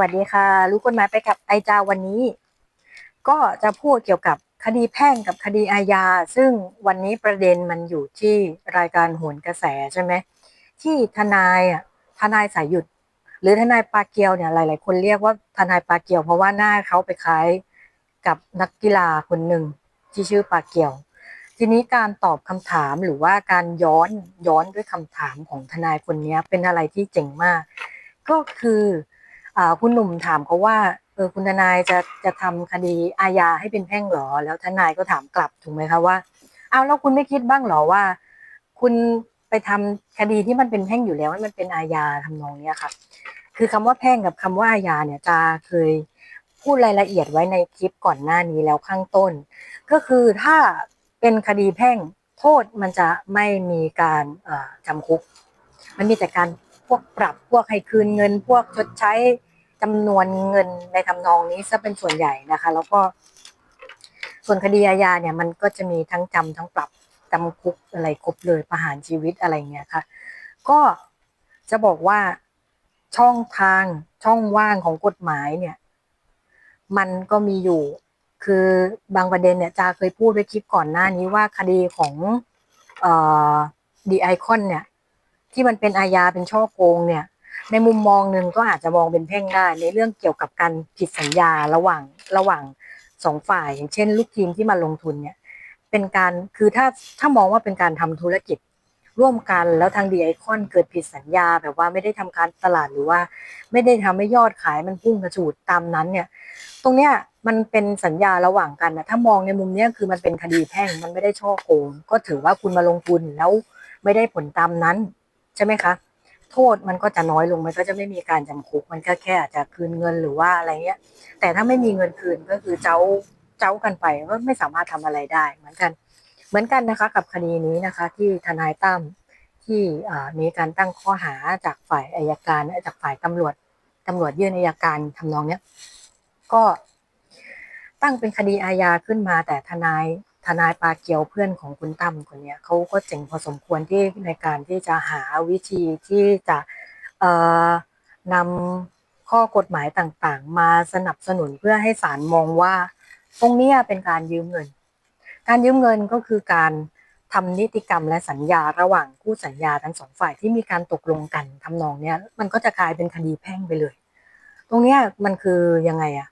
วัสดีค่ะ รู้กฎหมายไปกับไอจาวันนี้ ก็จะพูดเกี่ยวกับคดีแพ่งกับคดีอาญา ซึ่งวันนี้ประเด็นมันอยู่ที่รายการโหนกระแสใช่ไหมที่ทนายอะทนายสายหยุด หรือทนายปาเกียวเนี่ยหลาย ๆ คนเรียกว่าทนายปาเกียว เพราะว่าหน้าเขาไปคล้ายกับนักกีฬาคนหนึ่งที่ชื่อปาเกียว ทีนี้การตอบคำถามหรือว่าการย้อนย้อนด้วยคำถามของทนายคนนี้เป็นอะไรที่เจ๋งมาก ก็คือ คุณหนุ่มถามเขาว่าเออคุณทนายจะจะทำคดีอาญาให้เป็นแพ่งหรอ แล้วทนายก็ถามกลับถูกไหมคะว่าเอาแล้วคุณไม่คิดบ้างหรอว่า คุณไปทำคดีที่มันเป็นแพ่งอยู่แล้วให้มันเป็นอาญาทำนองเนี้ยค่ะ คือคำว่าแพ่งกับคำว่าอาญาเนี่ยจะเคยพูดรายละเอียดไว้ในคลิปก่อนหน้านี้แล้วข้างต้น ก็คือถ้าเป็นคดีแพ่งโทษมันจะไม่มีการจำคุก มันมีแต่การพวกปรับพวกให้คืนเงิน พวกชดใช้ จำนวนเงินในทำนองนี้ซะเป็นส่วนใหญ่นะคะ แล้วก็ ส่วนคดีอาญาเนี่ย มันก็จะมีทั้งจำทั้งปรับจำคุกอะไรครบเลยประหารชีวิตอะไรเงี้ยค่ะ ก็จะบอกว่าช่องทางช่องว่างของกฎหมายเนี่ย มันก็มีอยู่ คือบางประเด็นเนี่ยจาเคยพูดไว้คลิปก่อนหน้านี้ว่าคดีของเอ่อดีไอคอนเนี่ย ที่มันเป็นอาญาเป็นช่อโกงเนี่ย ในมุมมองหนึ่งก็อาจจะมองเป็นแพ่งได้ในเรื่องเกี่ยวกับการผิดสัญญาระหว่างระหว่างสองฝ่าย อย่างเช่น ลูกทีมที่มาลงทุนเนี่ยเป็นการคือถ้าถ้ามองว่าเป็นการทำธุรกิจร่วมกันแล้วทางดีไอคอนเกิดผิดสัญญา แบบว่าไม่ได้ทำการตลาดหรือว่า ไม่ได้ทำให้ยอดขายมันพุ่งกระฉูดตามนั้นเนี่ย ตรงเนี้ยมันเป็นสัญญาระหว่างกันนะถ้ามองในมุมเนี้ยคือมันเป็นคดีแพ่งมันไม่ได้ช่อโกงก็ถือว่าคุณมาลงทุนแล้วไม่ได้ผลตามนั้น ใช่ไหมคะ โทษมันก็จะน้อยลงมันก็จะไม่มีการจำคุก มันก็แค่อาจจะคืนเงินหรือว่าอะไรเงี้ย แต่ถ้าไม่มีเงินคืนก็คือเจ้าเจ้ากันไปก็ไม่สามารถทำอะไรได้ เหมือนกัน เหมือนกันนะคะ กับคดีนี้นะคะ ที่ทนายตั้มที่มีการตั้งข้อหาจากฝ่ายอายการจากฝ่ายตำรวจตำรวจยื่นอายการทำนองเนี้ยก็ตั้งเป็นคดีอาญาขึ้นมาแต่ทนาย ทนายปาเกียวเพื่อนของคุณตั้มคนเนี้ยเขาก็เจ๋งพอสมควรที่ในการที่จะหาวิธีที่จะนำข้อกฎหมายต่างๆ มาสนับสนุนเพื่อให้ศาลมองว่า ตรงนี้เป็นการยืมเงิน การยืมเงินก็คือการทำนิติกรรมและสัญญาระหว่างคู่สัญญาทั้งสองฝ่ายที่มีการตกลงกันทำนองเนี้ยมันก็จะกลายเป็นคดีแพ่งไปเลย ตรงเนี้ยมันคือยังไงอะ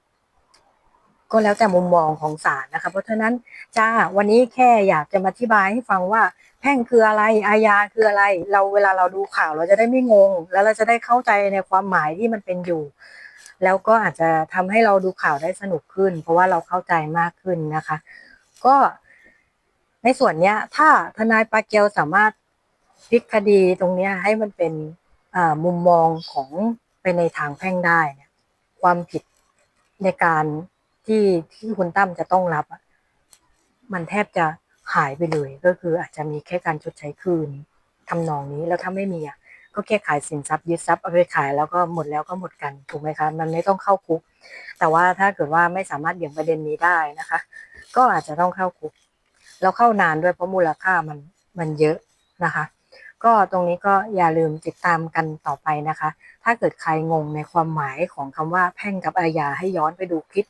ก็แล้วแต่มุมมองของศาลนะคะ เพราะฉะนั้นจ้าวันนี้แค่อยากจะมาอธิบายให้ฟังว่า แพ่งคืออะไรอาญาคืออะไร เราเวลาเราดูข่าวเราจะได้ไม่งง แล้วเราจะได้เข้าใจในความหมายที่มันเป็นอยู่ แล้วก็อาจจะทำให้เราดูข่าวได้สนุกขึ้น เพราะว่าเราเข้าใจมากขึ้นนะคะ ก็ในส่วนเนี้ย ถ้าทนายปาเกียวสามารถพลิกคดีตรงเนี้ยให้มันเป็นมุมมองของไปในทางแพ่งได้เนี่ยความผิดในการ ที่ที่คุณตั้มจะต้องรับอะมันแทบจะหายไปเลย ก็คืออาจจะมีแค่การชดใช้คืนทำนองนี้แล้วถ้าไม่มีอะก็แค่ขายสินทรัพย์ยึดทรัพย์เอาไปขายแล้วก็หมดแล้วก็หมดกันถูกไหมคะมันไม่ต้องเข้าคุก แต่ว่าถ้าเกิดว่าไม่สามารถเบี่ยงประเด็นนี้ได้นะคะ ก็อาจจะต้องเข้าคุกแล้วเข้านานด้วยเพราะมูลค่ามันมันเยอะนะคะ ก็ตรงนี้ก็อย่าลืมติดตามกันต่อไปนะคะ ถ้าเกิดใครงงในความหมายของคำว่าแพ่งกับอาญาให้ย้อนไปดูคลิป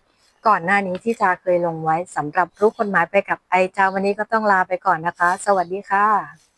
ก่อนหน้านี้ที่จาเคยลงไว้สำหรับรู้กฎหมายไปกับไอจาวันนี้ก็ต้องลาไปก่อนนะคะ สวัสดีค่ะ